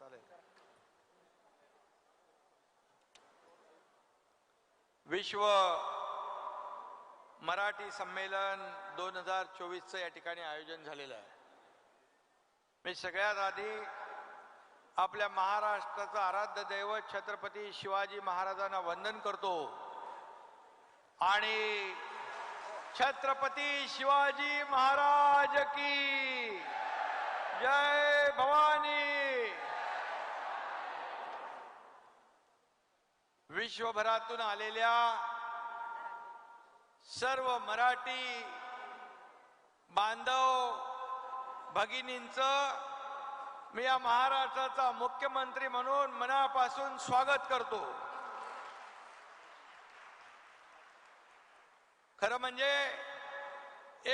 चालेल. विश्व मराठी संमेलन दोन हजार चोवीसचं या ठिकाणी आयोजन झालेलं आहे. मी सगळ्यात आधी आपल्या महाराष्ट्राचं आराध्य दैवत छत्रपती शिवाजी महाराजांना वंदन करतो आणि छत्रपती शिवाजी महाराज की जय भवानी. विश्वभरातून आलेल्या सर्व मराठी बांधव भगिनींचं मी या महाराष्ट्राचा मुख्यमंत्री म्हणून मनापासून स्वागत करतो. खरं म्हणजे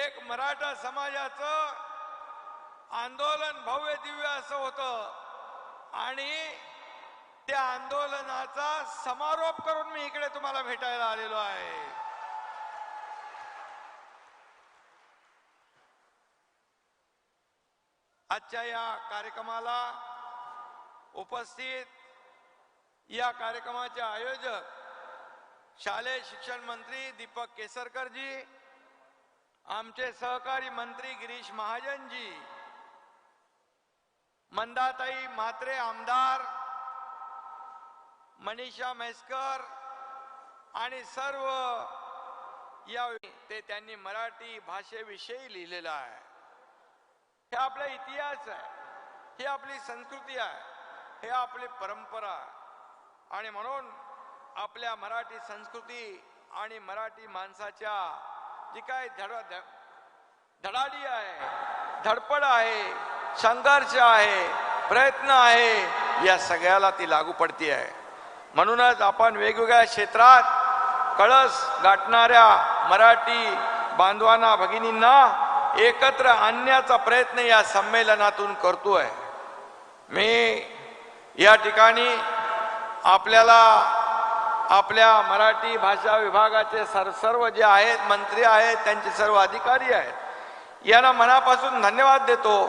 एक मराठा समाजाचं आंदोलन भव्य दिव्य असं होतं आणि त्या आंदोलनाचा समारोप करून मी इकडे तुम्हाला भेटायला आलेलो आहे. आजच्या या कार्यक्रमाला उपस्थित या कार्यक्रमाचे आयोजक शालेय शिक्षण मंत्री दीपक केसरकरजी आमचे सहकारी मंत्री गिरीश महाजनजी मंदाताई म्हात्रे आमदार मनीषा म्हैसकर आणि सर्व या ते त्यांनी मराठी भाषेविषयी लिहिलेलं आहे. हे आपला इतिहास आहे. ही आपली संस्कृती आहे. हे आपली परंपरा आहे. आणि म्हणून आपल्या मराठी संस्कृती आणि मराठी माणसाच्या जी काय धड धडाडी आहे धडपड आहे संघर्ष आहे प्रयत्न आहे या सगळ्याला ती लागू पडती आहे. म्हणूनच आपण वेगवेगळ्या क्षेत्रात कळस गाठणाऱ्या मराठी बांधवांना भगिनींना एकत्र आणण्याचा प्रयत्न या संमेलनातून करतोय. मी या ठिकाणी आपल्याला आपल्या मराठी भाषा विभागाचे सर सर्व जे आहेत मंत्री आहेत त्यांचे सर्व अधिकारी आहेत यांना मनापासून धन्यवाद देतो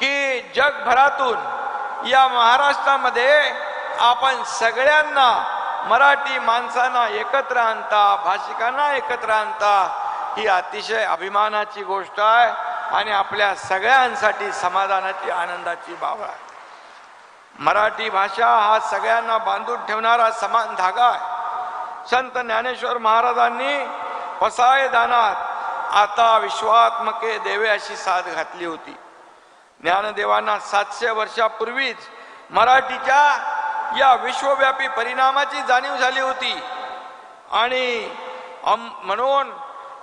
की जगभरातून या महाराष्ट्रामध्ये आपण सगळ्यांना मराठी माणसांना एकत्र आणता भाषिकांना एकत्र आणता ही अतिशय अभिमानाची गोष्ट आहे आणि आपल्या सगळ्यांसाठी समाधानाची आनंदाची बाब आहे. मराठी भाषा हा सगळ्यांना बांधून ठेवणारा समान धागा आहे. संत ज्ञानेश्वर महाराजांनी पसाय दानात आता विश्वात्मके देवे अशी साथ घातली होती. ज्ञानदेवांना सातशे वर्षापूर्वीच मराठीच्या या विश्वव्यापी परिणामाची जाणीव झाली होती. आणि अम म्हणून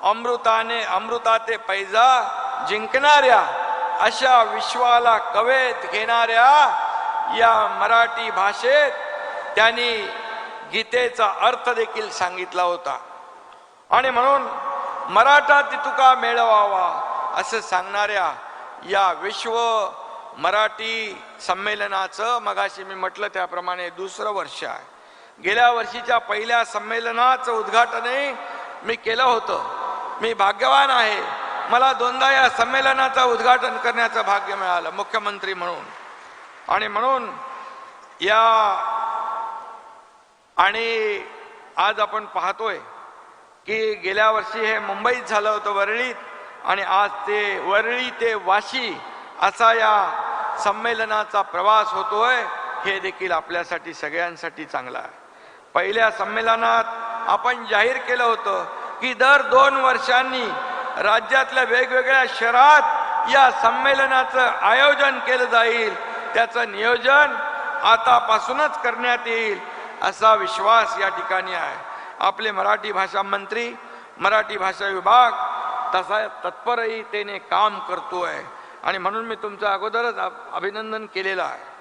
अमृताने अमृता ते पैजा जिंकणाऱ्या अशा विश्वाला कवेत घेणाऱ्या या मराठी भाषेत त्यांनी गीतेचा अर्थ देखील सांगितला होता. आणि म्हणून मराठा तितुका मेळवावा असं सांगणाऱ्या या विश्व मराठी संमेलनाचं मगाशी मी म्हटलं त्याप्रमाणे दुसरं वर्ष आहे. गेल्या वर्षीच्या पहिल्या संमेलनाचं उद्घाटनही मी केलं होतं. मी भाग्यवान आहे. मला दोनदा या संमेलनाचं उद्घाटन करण्याचं भाग्य मिळालं मुख्यमंत्री म्हणून. आणि म्हणून या आणि आज आपण पाहतोय की गेल्या वर्षी हे मुंबईत झालं होतं वरळीत आणि आज ते वरळी ते वाशी असा या संमेलनाचा प्रवास होतोय हे देखील आपल्यासाठी सगळ्यांसाठी चांगला आहे. पहिल्या संमेलनात आपण जाहीर केलं होतं की दर दोन वर्षांनी राज्यातल्या वेगवेगळ्या शहरात या संमेलनाचं आयोजन केलं जाईल. त्याचं नियोजन आतापासूनच करण्यात येईल असा विश्वास या ठिकाणी आहे. आपले मराठी भाषा मंत्री मराठी भाषा विभाग तसा तत्परतेने काम करतोय. आणि म्हणून मी तुमचं अगोदरच अभिनंदन केलेलं आहे.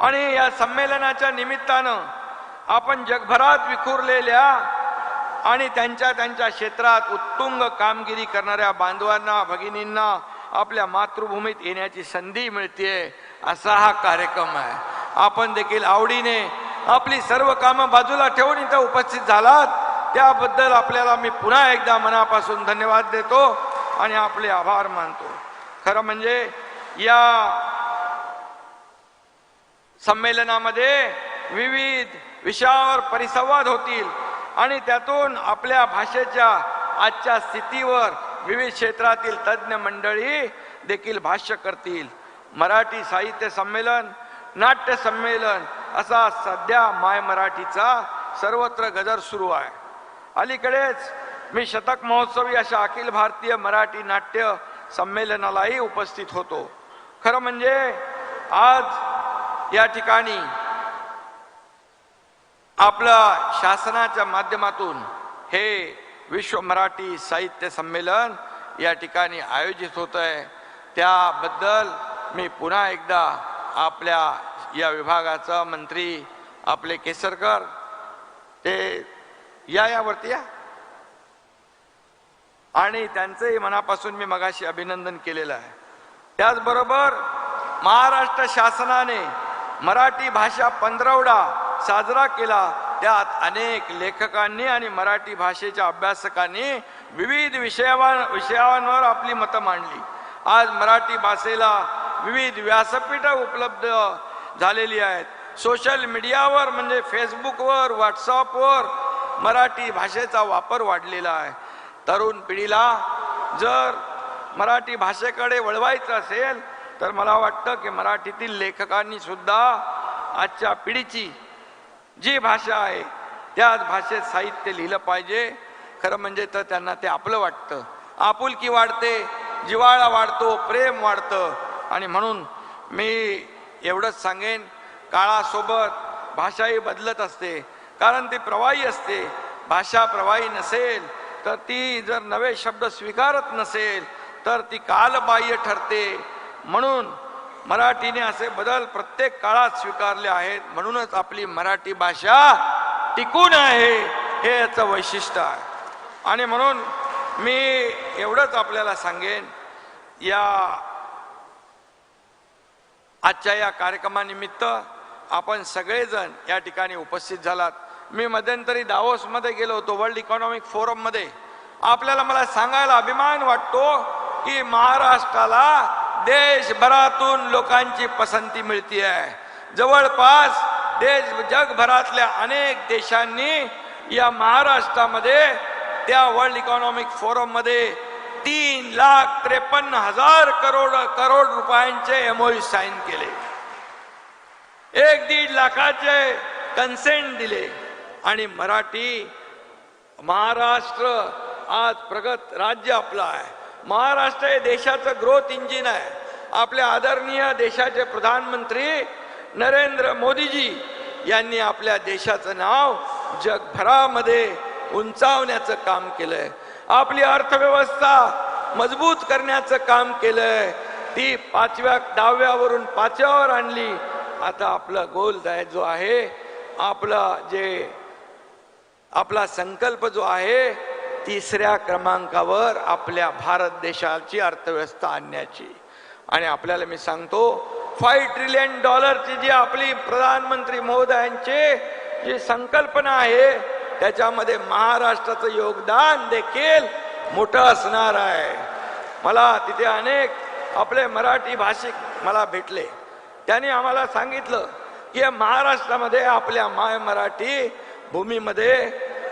आणि या संमेलनाच्या निमित्तानं आपण जगभरात विखुरलेल्या आणि त्यांच्या त्यांच्या क्षेत्रात उत्तुंग कामगिरी करणाऱ्या बांधवांना भगिनींना आपल्या मातृभूमीत येण्याची संधी मिळते असा हा कार्यक्रम आहे. आपण देखील आवडीने आपली सर्व कामं बाजूला ठेवून इथं उपस्थित झालात. त्याबद्दल आपल्याला मी पुन्हा एकदा मनापासून धन्यवाद देतो आणि आपले आभार मानतो. खरं म्हणजे या संमेलनामध्ये विविध विषयावर परिसंवाद होतील आणि त्यातून आपल्या भाषेच्या आजच्या स्थितीवर विविध क्षेत्रातील तज्ज्ञ मंडळी देखील भाष्य करतील. मराठी साहित्य संमेलन नाट्य संमेलन असा सध्या माय मराठीचा सर्वत्र गजर सुरू आहे. अलीकडेच मी शतक महोत्सवी अशा अखिल भारतीय मराठी नाट्य संमेलनालाही उपस्थित होतो. खरं म्हणजे आज या ठिकाणी आपलं शासनाच्या माध्यमातून हे विश्व मराठी साहित्य संमेलन या ठिकाणी आयोजित होत आहे त्याबद्दल मी पुन्हा एकदा आपल्या या विभागाचा मंत्री आपले केसरकर ते या यावरती या. आणि त्यांचंही मनापासून मी मगाशी अभिनंदन केलेलं आहे. त्याचबरोबर महाराष्ट्र शासनाने मराठी भाषा पंधरवडा साजरा केला. त्यात अनेक लेखकांनी आणि मराठी भाषेच्या अभ्यासकांनी विविध विषयावर विषयांवर आपली मतं मांडली. आज मराठी भाषेला विविध व्यासपीठं उपलब्ध झालेली आहेत. सोशल मीडियावर म्हणजे फेसबुकवर व्हॉट्सअपवर मराठी भाषेचा वापर वाढलेला आहे. तरुण पिढीला जर मराठी भाषेकडे वळवायचं असेल तर मला वाटतं की मराठीतील लेखकांनी सुद्धा आजच्या पिढीची जी भाषा आहे त्याच भाषेत साहित्य लिहिलं पाहिजे. खरं म्हणजे तर त्यांना ते आपलं वाटतं. आपुलकी वाढते जिवाळा वाढतो प्रेम वाढतं. आणि म्हणून मी एवढंच सांगेन काळासोबत भाषाही बदलत असते. कारण ती प्रवाही असते. भाषा प्रवाही नसेल तर ती जर नवे शब्द स्वीकारत नसेल तर ती कालबाह्य ठरते. म्हणून मराठीने असे बदल प्रत्येक काळात स्वीकारले आहेत. म्हणूनच आपली मराठी भाषा टिकून आहे हे याचं वैशिष्ट्य आहे. आणि म्हणून मी एवढंच आपल्याला सांगेन या आजच्या या कार्यक्रमानिमित्त आपण सगळेजण या ठिकाणी उपस्थित झालात. मी मध्यंतरी दावोसमध्ये गेलो होतो वर्ल्ड इकॉनॉमिक फोरममध्ये. आपल्याला मला सांगायला अभिमान वाटतो की महाराष्ट्राला देशभरातून लोकांची पसंती मिळते आहे जवळपास देश जगभरातल्या अनेक देशांनी या महाराष्ट्रामध्ये त्या वर्ल्ड इकॉनॉमिक फोरममध्ये तीन लाख त्रेपन्न हजार करोड करोड रुपयांचे एमओयू साईन केले. एक दीड लाखाचे कन्सेंट दिले. आणि मराठी महाराष्ट्र आज प्रगत राज्य आपलं आहे. महाराष्ट्र हे देशाचं ग्रोथ इंजिन आहे. आपल्या आदरणीय देशाचे प्रधानमंत्री नरेंद्र मोदीजी यांनी आपल्या देशाचं नाव जगभरामध्ये उंचावण्याचं काम केलंय. आपली अर्थव्यवस्था मजबूत करण्याचं काम केलंय. ती पाचव्या दहाव्यावरून पाचव्यावर आणली. आता आपला गोल जो आहे आपला जे आपला संकल्प जो आहे तिसऱ्या क्रमांकावर आपल्या भारत देशाची अर्थव्यवस्था आणण्याची. आणि आपल्याला मी सांगतो फाईव्ह ट्रिलियन डॉलरची जी आपली प्रधानमंत्री महोदयांचे जी संकल्पना आहे त्याच्यामध्ये महाराष्ट्राचं योगदान देखील मोठं असणार आहे. मला तिथे अनेक आपले मराठी भाषिक मला भेटले. त्यांनी आम्हाला सांगितलं की महाराष्ट्रामध्ये आपल्या माय मराठी भूमीमध्ये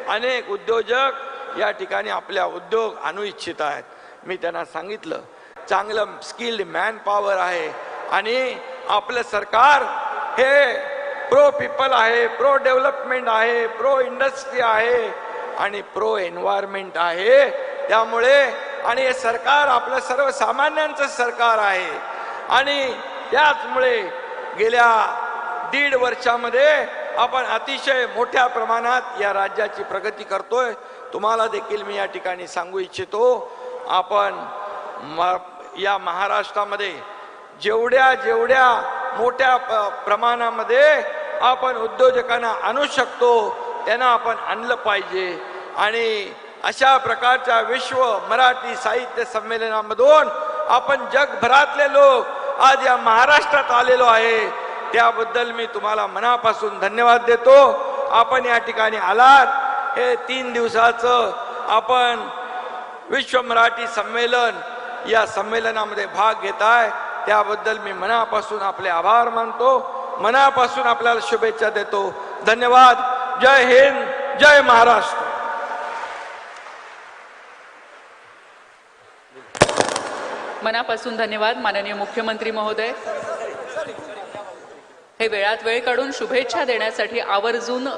अनेक उद्योजक या ठिकाणी आपल्या उद्योग आणू इच्छित आहेत. मी त्यांना सांगितलं चांगलं स्किल्ड मॅन पॉवर आहे आणि आपलं सरकार हे प्रो पीपल आहे प्रो डेव्हलपमेंट आहे प्रो इंडस्ट्री आहे आणि प्रो एन्व्हायरमेंट आहे. त्यामुळे आणि हे सरकार आपलं सर्वसामान्यांचं सरकार आहे. आणि त्याचमुळे गेल्या दीड वर्षामध्ये आपण अतिशय मोठ्या प्रमाणात या राज्याची प्रगती करतोय. तुम्हाला देखील मी या ठिकाणी सांगू इच्छितो आपण म या महाराष्ट्रामध्ये जेवढ्या जेवढ्या मोठ्या प- प्रमाणामध्ये आपण उद्योजकांना आणू शकतो त्यांना आपण आणलं पाहिजे. आणि अशा प्रकारच्या विश्व मराठी साहित्य संमेलनामधून आपण जगभरातले लोक आज या महाराष्ट्रात आलेलो आहे. त्याबद्दल मी तुम्हाला मनापासून धन्यवाद देतो. आपण या ठिकाणी आलात. हे तीन दिवसाचं आपण विश्व मराठी संमेलन या संमेलनामध्ये भाग घेत आहे त्याबद्दल मी मनापासून आपले आभार मानतो. मनापासून आपल्याला शुभेच्छा देतो. धन्यवाद. जय हिंद. जय महाराष्ट्र. मनापासून धन्यवाद. माननीय मुख्यमंत्री महोदय. हे वेळात वेळ काढून शुभेच्छा देण्यासाठी आवर्जून